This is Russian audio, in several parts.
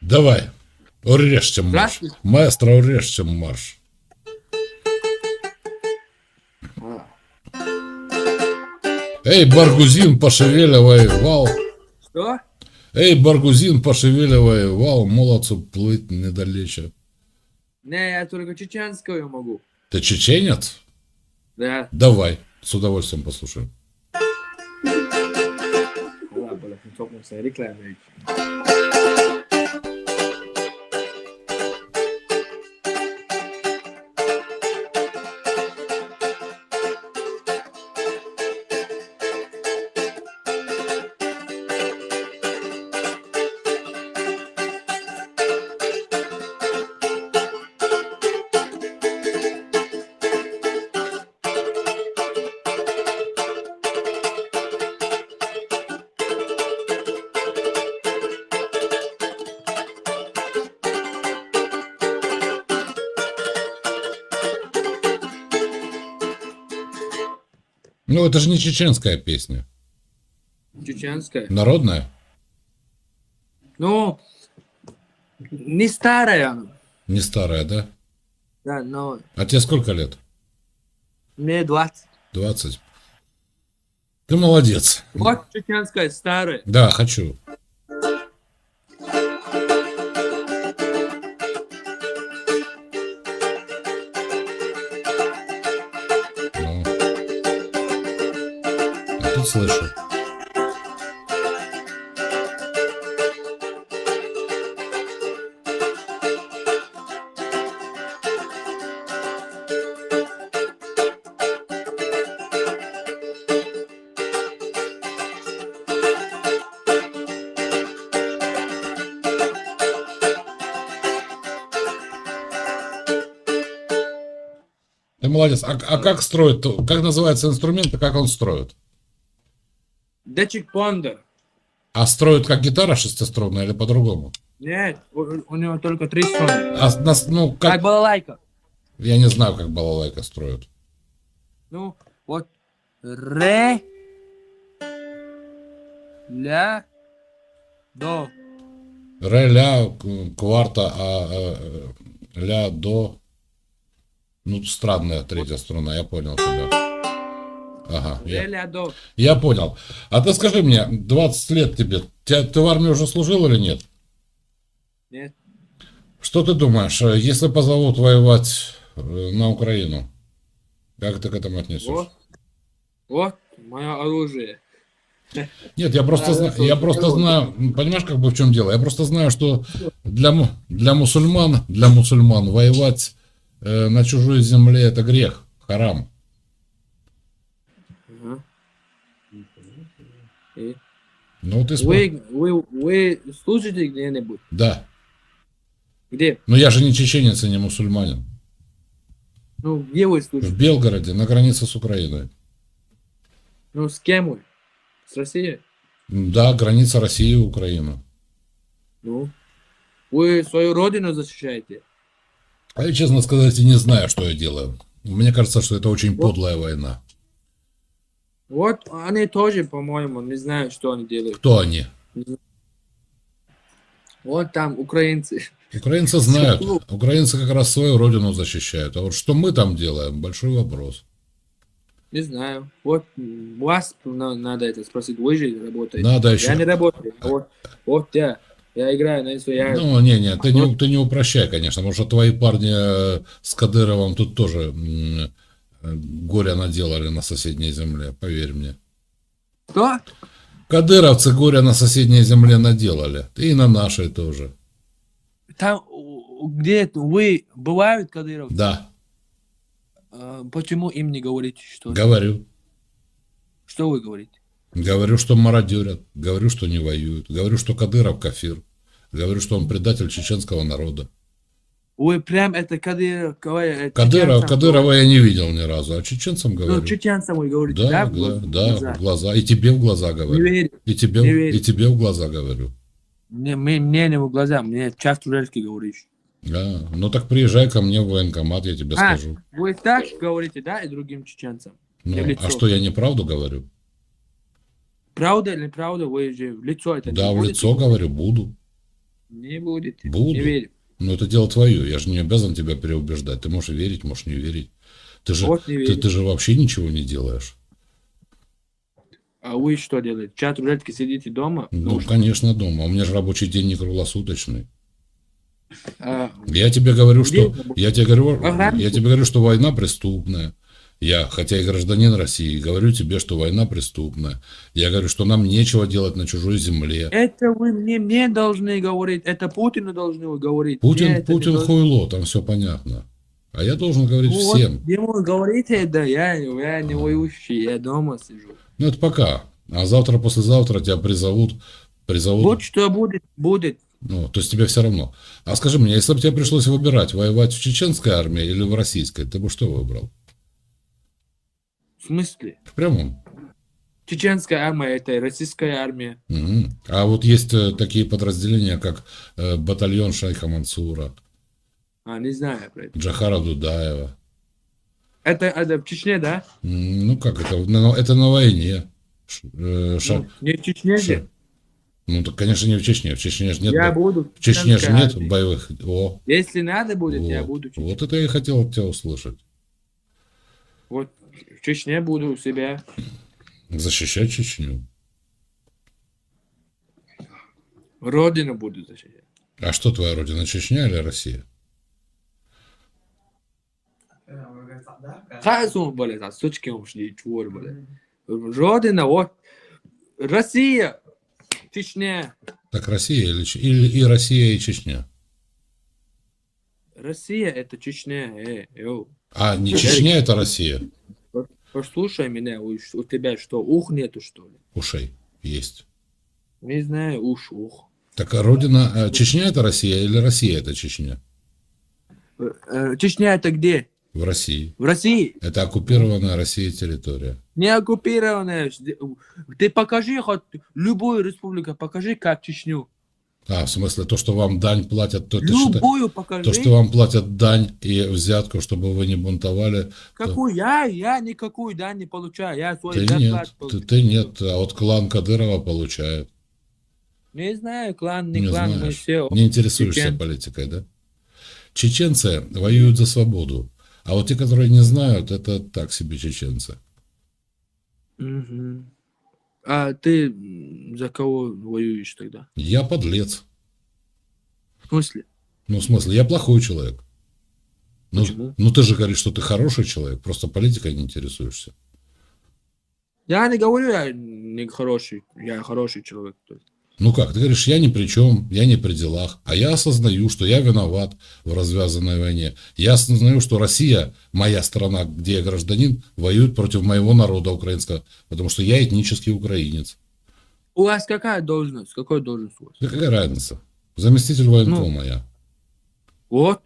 Давай. Урежьте марш. Маэстро, урежьте марш. А, Эй, Баргузин, пошевеливай вал. Что? Эй, Баргузин, пошевеливай вал. Молодцу плыть недалече. Не, я только чеченскую могу. Ты чеченец? Да. Давай. С удовольствием послушаем. Falconcelli Série Clever. Ну, это же не чеченская песня. Чеченская. Народная? Ну, не старая. Не старая, да? Да, но А тебе сколько лет? мне 20. 20. Ты молодец. Вот чеченская старая. Да, хочу. Слышу. Молодец. А, а как строит? Как называется инструмент и как он строит? Дечик Пондер. А строит как гитара шестиструнная или по-другому? Нет, у, у него только три струны. А нас, ну, Как как... балалайка. Я не знаю, как балалайка строит. Ну, вот ре, ля, до. Ре, ля, кварта, а, э, ля, до. Ну, странная третья струна, я понял тебя. Ага, я, я понял. А ты скажи мне, 20 лет тебе, Тебя- ты в армии уже служил или нет? Нет. Что ты думаешь, э, если позовут воевать э, на Украину, как ты к этому отнесешься? Вот. Вот мое оружие. Нет, я просто, зна- я просто знаю, понимаешь, как бы в чем дело? Я просто знаю, что для, для мусульман, для мусульман воевать э, на чужой земле это грех, харам. Ага. И Ну ты Вы, вы, вы служите где-нибудь? Да. Где? Но я же не чеченец и не мусульманин. Ну, где вы В служите? Белгороде, на границе с Украиной. Ну, с кем вы? С Россией? Да, граница России и Украины. Ну, вы свою родину защищаете? А я, честно сказать, и не знаю, что я делаю. Мне кажется, что это очень подлая война. Вот они тоже, по-моему, не знают, что они делают. Кто они? Вот там украинцы. Украинцы знают. Украинцы как раз свою родину защищают. А вот что мы там делаем, большой вопрос. Не знаю. Вот вас на- надо это спросить. Вы же работаете. Надо Я еще. не работаю. А вот, вот я. Я играю на инстру- я Ну, не-не, ты не, ты не упрощай, конечно, потому что твои парни э, с Кадыровым тут тоже м, горя наделали на соседней земле, поверь мне. Что? Кадыровцы горя на соседней земле наделали. И на нашей тоже. Там, где вы бывают, Кадыров? Да, А, почему им не говорите, что, говорю. что вы говорите? Говорю, что мародерят. Говорю, что не воюют. Говорю, что Кадыров кафир. Говорю, что он предатель чеченского народа. Вы прям это Кадыров... э, Кадыров, Кадырова я не видел ни разу, а чеченцам говорите? говорю. Ну, чеченцам вы говорите, Да, да? в глаз- да, глаза? в глаза. И тебе в глаза Не говорю. верю. И тебе, не верю. и тебе в глаза говорю. Мне, мне, мне не в глаза, мне час турецкий говоришь. Да. Ну так приезжай ко мне в военкомат, я тебе А, скажу. вы так говорите, да, и другим чеченцам? Ну, а что, я неправду говорю? Правда или неправда, вы же в лицо это Да, не в будете лицо говорю, буду. Не будете. Буду. Не верю. Но это дело твое, я же не обязан тебя переубеждать. Ты можешь верить, можешь не верить. Ты же, Вот ты, ты же вообще ничего не делаешь. А вы что делаете? Чат рулетки сидите дома? Ну, конечно, дома. У меня же рабочий день не круглосуточный. А, Я тебе говорю, что я тебе говорю, Ага. я тебе говорю, что война преступная. Я, хотя и гражданин России, говорю тебе, что война преступная. Я говорю, что нам нечего делать на чужой земле. это вы мне, мне должны говорить, это Путину должны вы говорить. Путин, Мне не Путин хуйло, там все понятно. А я должен говорить Вот, всем. Ему говорите, да, я, я не воющий, я дома сижу. Ну это пока. А завтра, послезавтра тебя призовут, призовут. Вот что будет, будет. Ну, то есть тебе все равно. А скажи мне, если бы тебе пришлось выбирать, воевать в чеченской армии или в российской, ты бы что выбрал? В смысле? В прямом. Чеченская армия, это российская армия. Мгм. А вот есть э, такие подразделения, как э, батальон Шайха Мансура, А, не знаю про это. Джахара Дудаева. Это, это в Чечне, да? М, Ну как это? На- Это на войне. Ш- э, ша- Ну, не в Чечне ша- же. Ну, так, конечно, не в Чечне. В Чечне же нет, я бо- буду в Чечне же чеченской нет армии. боевых. О, Если надо будет, я вот. буду. в Чечне. вот это я и хотел от тебя услышать. Вот в Чечне буду у себя. Защищать Чечню. Родину буду защищать. А что твоя родина, Чечня или Россия? Хазум, блядь, а сучки ушли, чур, блядь. Родина, вот. Россия, Чечня. Так Россия или, или и Россия и Чечня? Россия это Чечня. Э, йоу. А не Чечня это Россия? Послушай меня, у, у тебя что, ух нету, что ли? Ушей есть. Не знаю, уж, ух. Так а родина э, Чечня это Россия или Россия это Чечня? Э, э, Чечня это где? В России. В России. Это оккупированная Россией территория. Не оккупированная. Ты покажи хоть любую республику, покажи как Чечню. А, в смысле, то, что вам дань платят, то, Любую покажи. то, что вам платят дань и взятку, чтобы вы не бунтовали, Какую? Я, я никакую да не получаю. Я свой ты нет, ты, ты нет, а вот клан Кадырова получает. Не знаю, клан, не, Не клан, мы знаешь. все. Не интересуешься чеченцы. политикой, да? Чеченцы воюют за свободу. А вот те, которые не знают, это так себе чеченцы. Мгм. А ты за кого воюешь тогда? Я подлец. В смысле? Ну, в смысле, я плохой человек. Ну, Почему? ну, ты же говоришь, что ты хороший человек, просто политикой не интересуешься. Я не говорю, я не хороший. Я хороший человек. Ну как, ты говоришь, я ни при чем, я не при делах, а я осознаю, что я виноват в развязанной войне. Я осознаю, что Россия, моя страна, где я гражданин, воюет против моего народа украинского, потому что я этнический украинец. У вас какая должность? Какой должность у вас? Да какая разница? Заместитель военкома я. Вот.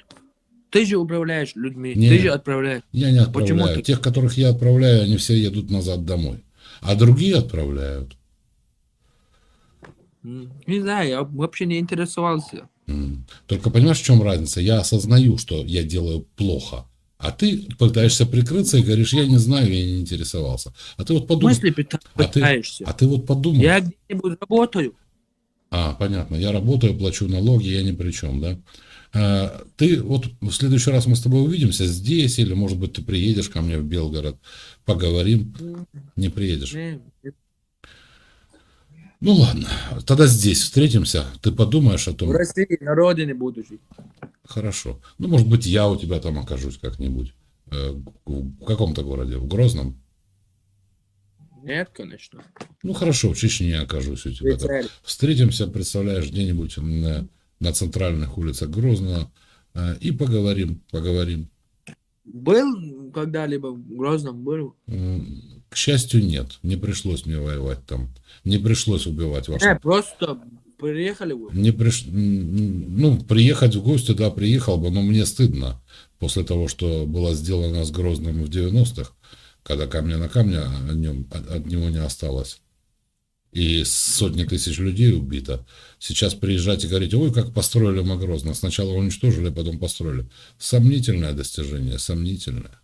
Ты же управляешь людьми. Не. Ты же отправляешь. Я не Почему отправляю. ты- Тех, которых я отправляю, они все едут назад домой. А другие отправляют. Не знаю, я вообще не интересовался. Только понимаешь, в чем разница? Я осознаю, что я делаю плохо. А ты пытаешься прикрыться и говоришь, я не знаю, я не интересовался. А ты вот В подумай. смысле пыта- А ты, пытаешься? а ты вот подумай. Я где-нибудь работаю. А, понятно. Я работаю, плачу налоги, я ни при чем, да? А, ты вот в следующий раз мы с тобой увидимся здесь, или, может быть, ты приедешь ко мне в Белгород, поговорим. Не приедешь. Не- Ну ладно, тогда здесь встретимся. Ты подумаешь о том. В России, на родине буду жить. Хорошо. Ну, может быть, я у тебя там окажусь как-нибудь. Э, В каком-то городе? В Грозном? Нет, конечно. Ну, хорошо, в Чечне окажусь у тебя. там. Встретимся, представляешь, где-нибудь на, на центральных улицах Грозного э, и поговорим, поговорим. Был когда-либо в Грозном? Был? К счастью, нет. Не пришлось мне воевать там. Не пришлось убивать ваших. просто приехали вы. Не приш... Ну, приехать в гости, да, приехал бы, но мне стыдно после того, что было сделано с Грозным в 90-х, когда камня на камне о нем, от, него не осталось. И сотни тысяч людей убито. Сейчас приезжать и говорить, ой, как построили мы Грозно. Сначала уничтожили, а потом построили. Сомнительное достижение, сомнительное.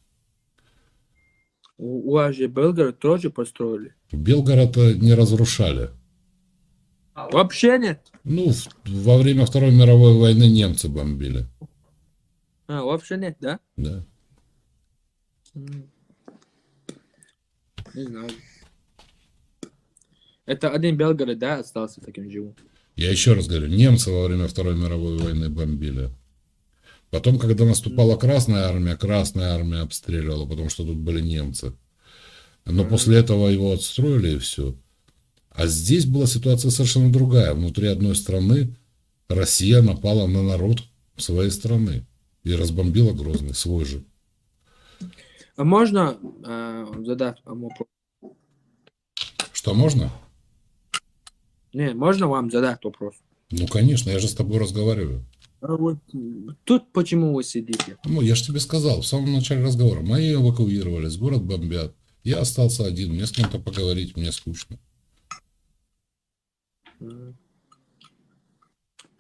У, у вас же Белгород тоже построили? Белгород не разрушали. Вообще нет? Ну, в- во время Второй мировой войны немцы бомбили. А, вообще нет, да? Да. Не знаю. Это один Белгород, да, остался таким живым? Я еще раз говорю, немцы во время Второй мировой войны бомбили. Потом, когда наступала Красная армия, Красная армия обстреливала, потому что тут были немцы. Но после этого его отстроили и все. А здесь была ситуация совершенно другая. Внутри одной страны Россия напала на народ своей страны и разбомбила Грозный, свой же. А можно э, задать вам вопрос? Что можно? Не, можно вам задать вопрос? Ну, конечно, я же с тобой разговариваю. А вот тут почему вы сидите? Ну, я же тебе сказал в самом начале разговора. Мои эвакуировались, город бомбят. Я остался один, мне с кем-то поговорить, мне скучно.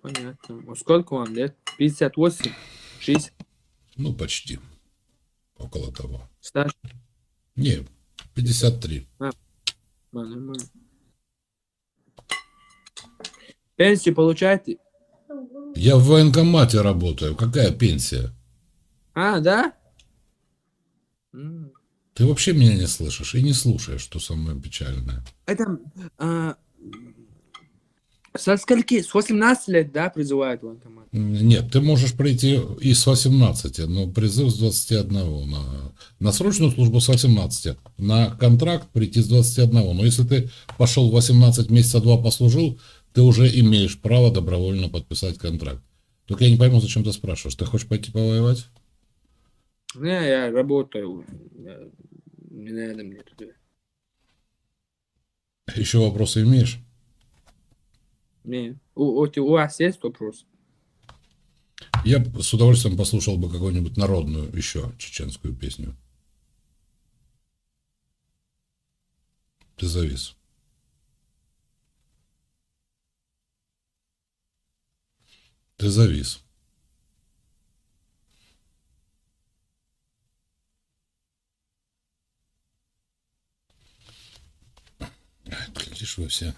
Понятно. А Сколько вам лет? 58? 60? Ну, почти. Около того. Старше? Не, 53. А, нормально. Пенсию получаете? Я в военкомате работаю. Какая пенсия? А, да? Ты вообще меня не слышишь и не слушаешь, что самое печальное. Это а, со скольки? С 18 лет, да, призывают военкомат? Нет, ты можешь прийти и с 18, но призыв с 21. На, на срочную службу с 18. На контракт прийти с 21. Но если ты пошел 18 месяца два послужил, ты уже имеешь право добровольно подписать контракт. Только я не пойму, зачем ты спрашиваешь. Ты хочешь пойти повоевать? Не, я работаю. Я- Не надо мне туда. Еще вопросы имеешь? Не. У, у, у вас есть вопрос? Я с удовольствием послушал бы какую-нибудь народную еще чеченскую песню. Ты завис. Ты завис. Глядишь вы все.